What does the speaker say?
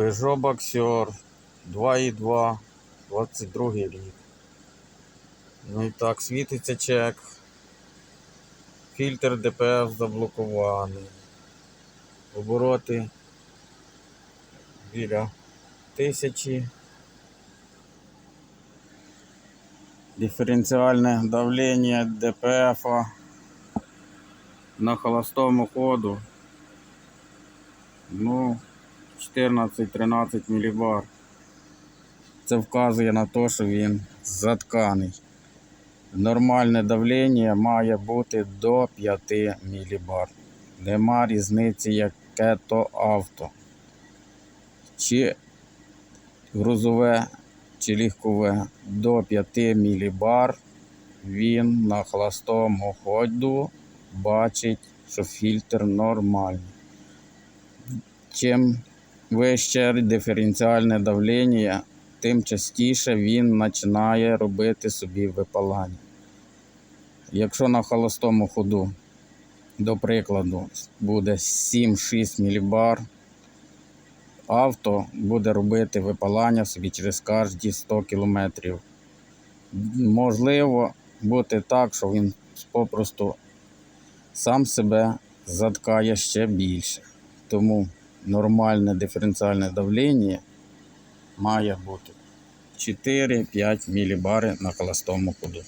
Peugeot Boxer 2.2, 22 рік. Ну і так, світиться чек. Фільтр ДПФ заблокований. Обороти біля тисячі. Диференціальне давлення ДПФ на холостому ходу. Ну, 14-13 мілібар. Це вказує на те, що він затканий. Нормальне давлення має бути до 5 мілібар. Нема різниці, яке то авто. Чи грузове, чи легкове до 5 мілібар. Він на холостому ходу бачить, що фільтр нормальний. Чим вище диференціальне давлення, тим частіше він починає робити собі випалання. Якщо на холостому ходу, до прикладу, буде 7-6 мілібар, авто буде робити випалання собі через кожні 100 кілометрів. Можливо бути так, що він попросту сам себе заткає ще більше. Тому нормальне диференціальне давлення має бути 4-5 мілібари на холостому ходу.